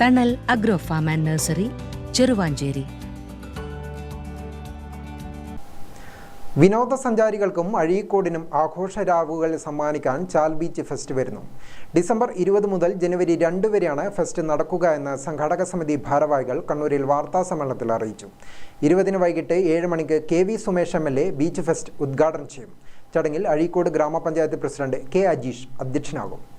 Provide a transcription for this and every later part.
Thanal agro farm and nursery Cheruvancheri വിനോദസഞ്ചാരികൾക്കും അഴീക്കോടിനും ആഘോഷരാവുകൾ സമ്മാനിക്കാൻ ചാൽ ബീച്ച് ഫെസ്റ്റ് വരുന്നു. ഡിസംബർ ഇരുപത് മുതൽ ജനുവരി രണ്ട് വരെയാണ് ഫെസ്റ്റ് നടക്കുക എന്ന് സംഘാടക സമിതി ഭാരവാഹികൾ കണ്ണൂരിൽ വാർത്താ സമ്മേളനത്തിൽ അറിയിച്ചു. ഇരുപതിന് വൈകിട്ട് ഏഴ് മണിക്ക് K V Sumesh M L A beach fest ഉദ്ഘാടനം ചെയ്യും. ചടങ്ങിൽ അഴീക്കോട് ഗ്രാമപഞ്ചായത്ത് പ്രസിഡന്റ് കെ അജീഷ് അധ്യക്ഷനാകും.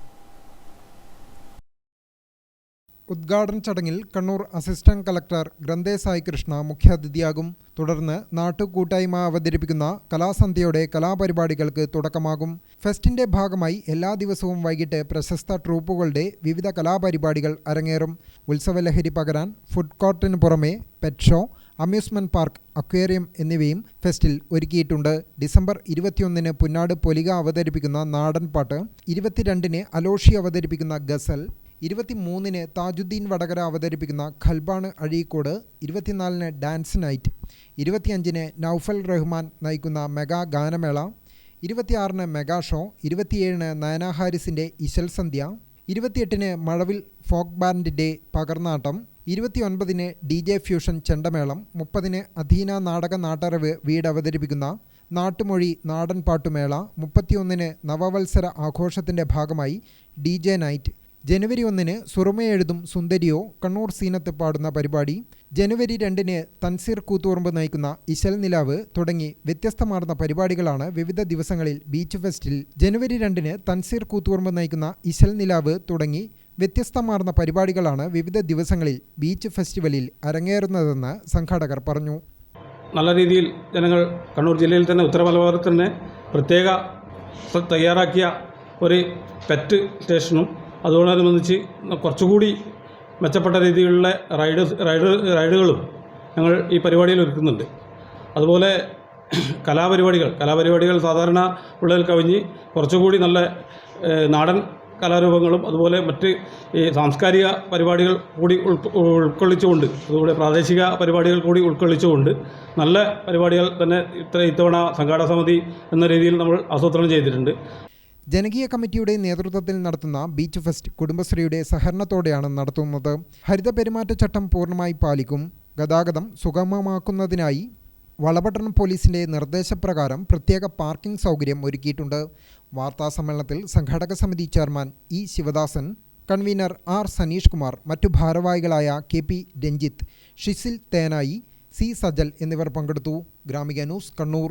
ഉദ്ഘാടന ചടങ്ങിൽ കണ്ണൂർ അസിസ്റ്റന്റ് കളക്ടർ ഗ്രന്ഥേ സായി കൃഷ്ണ മുഖ്യാതിഥിയാകും. തുടർന്ന് നാട്ടുകൂട്ടായ്മ അവതരിപ്പിക്കുന്ന കലാസന്ധ്യയുടെ കലാപരിപാടികൾക്ക് തുടക്കമാകും. ഫെസ്റ്റിന്റെ ഭാഗമായി എല്ലാ ദിവസവും വൈകിട്ട് പ്രശസ്ത ട്രൂപ്പുകളുടെ വിവിധ കലാപരിപാടികൾ അരങ്ങേറും. ഉത്സവലഹരി പകരാൻ ഫുഡ് കോർട്ടിന് പുറമെ pet show amusement park aquarium എന്നിവയും ഫെസ്റ്റിൽ ഒരുക്കിയിട്ടുണ്ട്. ഡിസംബർ ഇരുപത്തിയൊന്നിന് പുന്നാട് പൊലിക അവതരിപ്പിക്കുന്ന നാടൻ പാട്ട് ഇരുപത്തിരണ്ടിന് അലോഷി അവതരിപ്പിക്കുന്ന ഗസൽ ഇരുപത്തിമൂന്നിന് താജുദ്ദീൻ വടകര അവതരിപ്പിക്കുന്ന ഖൽബാണ് അഴീക്കോട് ഇരുപത്തിനാലിന് ഡാൻസ് നൈറ്റ് ഇരുപത്തിയഞ്ചിന് നൗഫൽ റഹ്മാൻ നയിക്കുന്ന മെഗാ ഗാനമേള ഇരുപത്തിയാറിന് മെഗാ ഷോ ഇരുപത്തിയേഴിന് നയന ഹാരിസിന്റെ ഇശൽ സന്ധ്യ ഇരുപത്തിയെട്ടിന് മഴവിൽ ഫോക്ക് ബാൻഡിന്റെ പകർന്നാട്ടം ഇരുപത്തിയൊൻപതിന് ഡി ജെ ഫ്യൂഷൻ ചെണ്ടമേളം മുപ്പതിന് അധീന നാടക നാട്ടറിവ് വീട് അവതരിപ്പിക്കുന്ന നാട്ടുമൊഴി നാടൻ പാട്ടുമേള മുപ്പത്തിയൊന്നിന് നവവത്സര ആഘോഷത്തിന്റെ ഭാഗമായി ഡി ജെ നൈറ്റ്. ജനുവരി ഒന്നിന് സുറുമയെഴുതും സുന്ദരിയോ കണ്ണൂർ സീനത്ത് പാടുന്ന പരിപാടി. ജനുവരി രണ്ടിന് തൻസീർ കൂത്തുറമ്പ് നയിക്കുന്ന ഇശൽ നിലാവ് തുടങ്ങി വ്യത്യസ്തമാർന്ന പരിപാടികളാണ് വിവിധ ദിവസങ്ങളിൽ ബീച്ച് ഫെസ്റ്റിൽ. ജനുവരി രണ്ടിന് തൻസീർ കൂത്തുറമ്പ് നയിക്കുന്ന ഇശൽ നിലാവ് തുടങ്ങി വ്യത്യസ്തമാർന്ന പരിപാടികളാണ് വിവിധ ദിവസങ്ങളിൽ ബീച്ച് ഫെസ്റ്റിവലിൽ അരങ്ങേറുന്നതെന്ന് സംഘാടകർ പറഞ്ഞു. നല്ല രീതിയിൽ ജനങ്ങൾ കണ്ണൂർ ജില്ലയിൽ തന്നെ ഉത്തര മലബാറിൽ തന്നെ പ്രത്യേക തയ്യാറാക്കിയ ഒരു പെറ്റ് സ്റ്റേഷനും അതോടനുബന്ധിച്ച് കുറച്ചുകൂടി മെച്ചപ്പെട്ട രീതിയിലുള്ള റൈഡ് റൈഡ് റൈഡുകളും ഞങ്ങൾ ഈ പരിപാടിയിൽ ഒരുക്കുന്നുണ്ട്. അതുപോലെ കലാപരിപാടികൾ കലാപരിപാടികൾ സാധാരണ ഉള്ളതിൽ കവിഞ്ഞ് കുറച്ചുകൂടി നല്ല നാടൻ കലാരൂപങ്ങളും അതുപോലെ മറ്റ് ഈ സാംസ്കാരിക പരിപാടികൾ കൂടി ഉൾക്കൊ- ഉൾക്കൊള്ളിച്ചുകൊണ്ട് അതുപോലെ പ്രാദേശിക പരിപാടികൾ കൂടി ഉൾക്കൊള്ളിച്ചുകൊണ്ട് നല്ല പരിപാടികൾ തന്നെ ഇത്ര ഇത്തവണ സംഘാടക സമിതി എന്ന രീതിയിൽ നമ്മൾ ആസൂത്രണം ചെയ്തിട്ടുണ്ട്. ജനകീയ കമ്മിറ്റിയുടെ നേതൃത്വത്തിൽ നടത്തുന്ന ബീച്ച് ഫെസ്റ്റ് കുടുംബശ്രീയുടെ സഹകരണത്തോടെയാണ് നടത്തുന്നത്. ഹരിത പെരുമാറ്റച്ചട്ടം പൂർണമായി പാലിക്കും. ഗതാഗതം സുഗമമാക്കുന്നതിനായി വളപട്ടണം പോലീസിന്റെ നിർദ്ദേശപ്രകാരം പ്രത്യേക പാർക്കിംഗ് സൗകര്യം ഒരുക്കിയിട്ടുണ്ട്. വാർത്താ സമ്മേളനത്തിൽ സംഘാടക സമിതി chairman E Sivadasan convener R Saneesh Kumar മറ്റു ഭാരവാഹികളായ കെ പി രഞ്ജിത്ത് ഷിസിൽ തേനായി സി സജൽ എന്നിവർ പങ്കെടുത്തു. Gramika news Kannur.